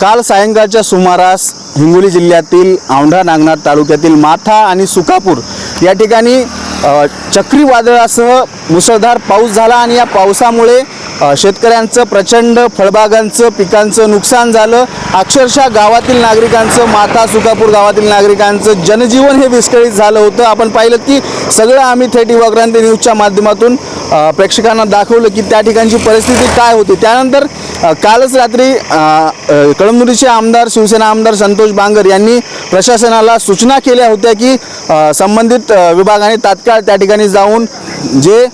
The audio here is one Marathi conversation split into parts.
काल सायंकाळच्या सुमारास हिंगोली जिल्ह्यातील औंढा नागनाथ तालुक्यातील माथा आणि सुकापूर या ठिकाणी चक्रीवादळासह मुसळधार पाऊस झाला आणि या पावसामुळे शेतकऱ्यांचं प्रचंड फळबागांचं पिकांचं नुकसान झालं. अक्षरशः गावातील नागरिकांचं माता सुकापूर गावातील नागरिकांचं जनजीवन हे विस्कळीत झालं होतं. आपण पाहिलं की सगळं आम्ही थेट युवाक्रांती न्यूजच्या माध्यमातून प्रेक्षकांना दाखवलं की त्या ठिकाणची परिस्थिती काय होती. त्यानंतर कालच रात्री कळमनुरीचे आमदार शिवसेना आमदार संतोष बांगर यांनी प्रशासनाला सूचना केल्या होत्या की संबंधित विभागाने तात्काळ त्या ठिकाणी जाऊन जे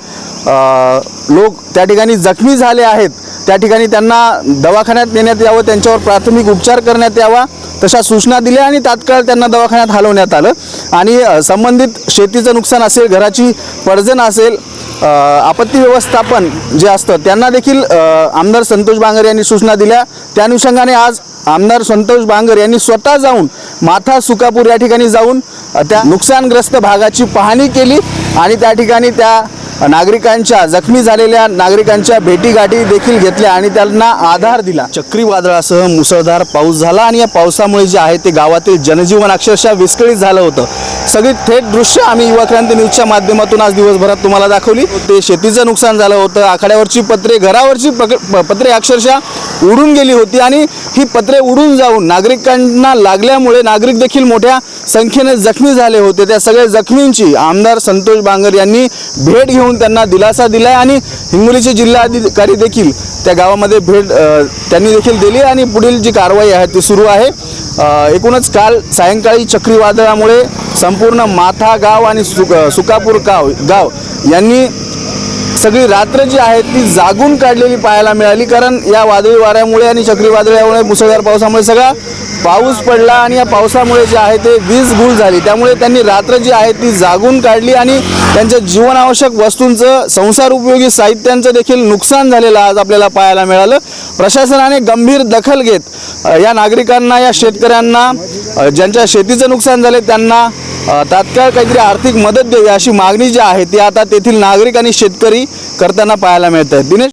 लोक त्या ठिकाणी जखमी झाले आहेत. त्या ठिकाणी त्यांना दवाखान्यात नेण्यात यावं त्यांच्यावर प्राथमिक उपचार करण्यात यावा तशा सूचना दिल्या आणि तात्काळ त्यांना दवाखान्यात हलवण्यात आलं. आणि संबंधित शेतीचं नुकसान असेल घराची पडझण असेल आपत्ती व्यवस्थापन जे असतं त्यांना देखील आमदार संतोष बांगर यांनी सूचना दिल्या. त्या अनुषंगाने आज आमदार संतोष बांगर यांनी स्वतः जाऊन माथा सुकापूर या ठिकाणी जाऊन त्या नुकसानग्रस्त भागाची पाहणी केली. आणि त्या ठिकाणी त्या नागरिकांच्या जखमी झालेल्या नागरिकांच्या भेटीगाठी देखील घेतल्या आणि त्यांना आधार दिला. चक्रीवादळासह मुसळधार पाऊस झाला आणि या पावसामुळे जे आहे ते गावातील जनजीवन अक्षरशः विस्कळीत झालं होतं. सगळी थेट दृश्य आम्ही युवा क्रांती न्यूजच्या माध्यमातून आज दिवसभरात तुम्हाला दाखवली. ते शेतीचं नुकसान झालं होतं. आखाड्यावरची पत्रे घरावरची प- पत्रे अक्षरशः उडून गेली होती आणि ही पत्रे उडून जाऊन नागरिकांना लागल्यामुळे नागरिक देखील मोठ्या संख्येने जखमी झाले होते. त्या सगळ्या जखमींची आमदार संतोष बांगर यांनी भेट घेऊन त्यांना दिलासा दिलाय आणि हिंगोलीचे जिल्हाधिकारी देखील त्या गावामध्ये भेट त्यांनी देखील दिली आणि पुढील जी कारवाई आहे ती सुरू आहे. एकूणच काल सायंकाळी चक्रीवादळामुळे संपूर्ण माथा गाव आणि सुक सुकापूर गाव गाव यांनी सगळी रात्र जी आहे ती जागून काढलेली पाहायला मिळाली. कारण या वादळी वाऱ्यामुळे आणि चक्रीवादळामुळे मुसळधार पावसामुळे सगळा पाऊस पडला आणि या पावसामुळे जे आहे ते वीज गुल झाली. त्यामुळे त्यांनी रात्र जी आहे ती जागून काढली आणि त्यांच्या जीवनावश्यक वस्तूंचं संसार उपयोगी साहित्यांचं देखील नुकसान झालेलं आज आपल्याला पाहायला मिळालं. प्रशासनाने गंभीर दखल घेत या नागरिकांना या शेतकऱ्यांना ज्यांच्या शेतीचं नुकसान झाले त्यांना तात्काळ काहीतरी आर्थिक मदत द्यावी अशी मागणी जी आहे ती आता तेथील नागरिक आणि शेतकरी करताना पाहायला मिळत आहे दिनेश